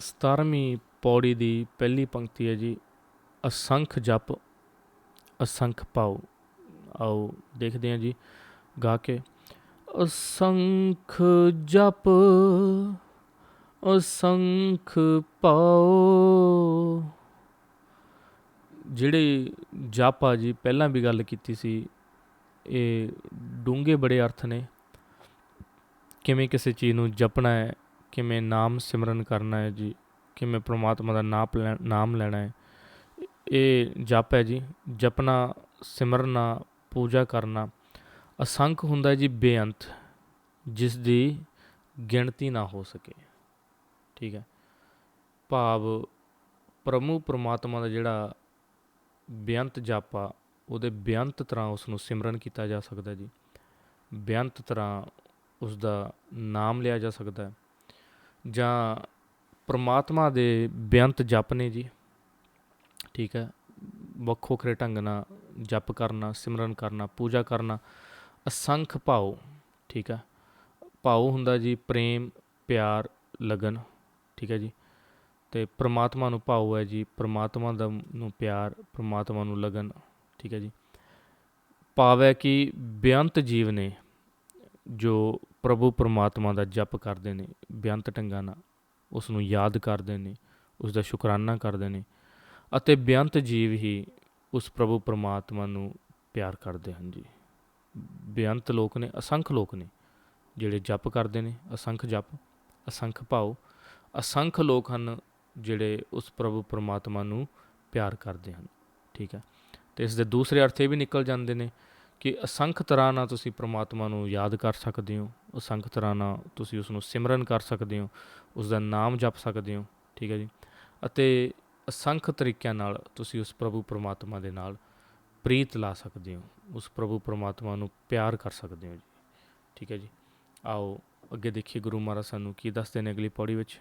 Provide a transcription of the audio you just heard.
17ਵੀਂ ਪੌੜੀ ਦੀ ਪਹਿਲੀ ਪੰਕਤੀ ਹੈ ਜੀ, ਅਸੰਖ ਜਪ, ਅਸੰਖ ਪਾਉ ਆਓ ਦੇਖਦੇ ਹਾਂ ਜੀ, ਗਾ ਕੇ। ਅਸੰਖ ਜਪ, ਅਸੰਖ ਪਾਉ ਜਿਹੜੇ ਜਪ ਆ ਜੀ, ਪਹਿਲਾਂ ਵੀ ਗੱਲ ਕੀਤੀ ਸੀ, ਇਹ ਡੂੰਘੇ ਬੜੇ ਅਰਥ ਨੇ। ਕਿਵੇਂ ਕਿਸੇ ਚੀਜ਼ ਨੂੰ ਜਪਣਾ ਹੈ ਕਿਵੇਂ ਨਾਮ ਸਿਮਰਨ ਕਰਨਾ ਹੈ ਜੀ ਕਿਵੇਂ ਪ੍ਰਮਾਤਮਾ ਦਾ ਨਾਪ ਲੈ, ਨਾਮ ਲੈਣਾ ਹੈ। ਇਹ ਜਪ ਹੈ ਜੀ, ਜਪਣਾ, ਸਿਮਰਨਾ, ਪੂਜਾ ਕਰਨਾ, ਅਸੰਖ ਹੁੰਦਾ ਜੀ ਬੇਅੰਤ, ਜਿਸ ਦੀ ਗਿਣਤੀ ਨਾ ਹੋ ਸਕੇ। ਠੀਕ ਹੈ। ਭਾਵ ਪ੍ਰਭੂ ਪ੍ਰਮਾਤਮਾ ਦਾ ਜਿਹੜਾ ਬੇਅੰਤ ਜਪ ਆ, ਉਹਦੇ ਬੇਅੰਤ ਤਰ੍ਹਾਂ ਉਸ ਨੂੰ ਸਿਮਰਨ ਕੀਤਾ ਜਾ ਸਕਦਾ ਜੀ। ਬੇਅੰਤ ਤਰ੍ਹਾਂ ਉਸ ਦਾ ਨਾਮ ਲਿਆ ਜਾ ਸਕਦਾ ਹੈ। ਜਾਂ ਪ੍ਰਮਾਤਮਾ ਦੇ ਬੇਅੰਤ ਜਪ ਨੇ ਜੀ, ਠੀਕ ਹੈ, ਵੱਖੋ ਵੱਖਰੇ ਢੰਗ ਨਾਲ ਜਪ ਕਰਨਾ, ਸਿਮਰਨ ਕਰਨਾ, ਪੂਜਾ ਕਰਨਾ, ਅਸੰਖ ਭਾਉ, ਠੀਕ ਹੈ, ਭਾਉ ਹੁੰਦਾ ਜੀ ਪ੍ਰੇਮ, ਪਿਆਰ, ਲਗਨ, ਠੀਕ ਹੈ ਜੀ, ਤੇ ਪ੍ਰਮਾਤਮਾ ਨੂੰ ਭਾਉ ਹੈ ਜੀ, ਪ੍ਰਮਾਤਮਾ ਦਾ ਨੂੰ ਪਿਆਰ, ਪ੍ਰਮਾਤਮਾ ਨੂੰ ਲਗਨ, ਠੀਕ ਹੈ ਜੀ, ਭਾਵ ਹੈ ਕਿ ਬੇਅੰਤ ਜੀਵ ਨੇ ਜੋ ਪ੍ਰਭੂ ਪਰਮਾਤਮਾ ਦਾ ਜਪ ਕਰਦੇ ਨੇ ਬੇਅੰਤ ਢੰਗਾਂ ਨਾਲ ਉਸ ਨੂੰ ਯਾਦ ਕਰਦੇ ਨੇ ਉਸ ਦਾ ਸ਼ੁਕਰਾਨਾ ਕਰਦੇ ਨੇ ਅਤੇ ਬੇਅੰਤ ਜੀਵ ਹੀ ਉਸ ਪ੍ਰਭੂ ਪਰਮਾਤਮਾ ਨੂੰ ਪਿਆਰ ਕਰਦੇ ਹਨ ਜੀ। ਬੇਅੰਤ ਲੋਕ ਨੇ, ਅਸੰਖ ਲੋਕ ਨੇ, ਜਿਹੜੇ ਜਪ ਕਰਦੇ ਨੇ, ਅਸੰਖ ਜਪ, ਅਸੰਖ ਭਾਉ, ਅਸੰਖ ਲੋਕ ਹਨ ਜਿਹੜੇ ਉਸ ਪ੍ਰਭੂ ਪਰਮਾਤਮਾ ਨੂੰ ਪਿਆਰ ਕਰਦੇ ਹਨ, ਠੀਕ ਹੈ। ਤੇ ਇਸ ਦੇ ਦੂਸਰੇ ਅਰਥ ਇਹ ਵੀ ਨਿਕਲ ਜਾਂਦੇ ਨੇ ਕਿ ਅਸੰਖ ਤਰ੍ਹਾਂ ਨਾਲ ਤੁਸੀਂ ਪ੍ਰਮਾਤਮਾ ਨੂੰ ਯਾਦ ਕਰ ਸਕਦੇ ਹੋ, ਅਸੰਖ ਤਰ੍ਹਾਂ ਨਾਲ ਤੁਸੀਂ ਉਸ ਨੂੰ ਸਿਮਰਨ ਕਰ ਸਕਦੇ ਹੋ ਉਸ ਦਾ ਨਾਮ ਜਪ ਸਕਦੇ ਹੋ, ਠੀਕ ਹੈ ਜੀ? ਅਤੇ ਅਸੰਖ ਤਰੀਕਿਆਂ ਨਾਲ ਤੁਸੀਂ ਉਸ ਪ੍ਰਭੂ ਪਰਮਾਤਮਾ ਦੇ ਨਾਲ ਪ੍ਰੀਤ ਲਾ ਸਕਦੇ ਹੋ, ਉਸ ਪ੍ਰਭੂ ਪਰਮਾਤਮਾ ਨੂੰ ਪਿਆਰ ਕਰ ਸਕਦੇ ਹੋ ਜੀ, ਠੀਕ ਹੈ ਜੀ? ਆਓ ਅੱਗੇ ਦੇਖੀਏ ਗੁਰੂ ਮਹਾਰਾਜ ਸਾਨੂੰ ਕੀ ਦੱਸਦੇ ਨੇ ਅਗਲੀ ਪੌੜੀ ਵਿੱਚ।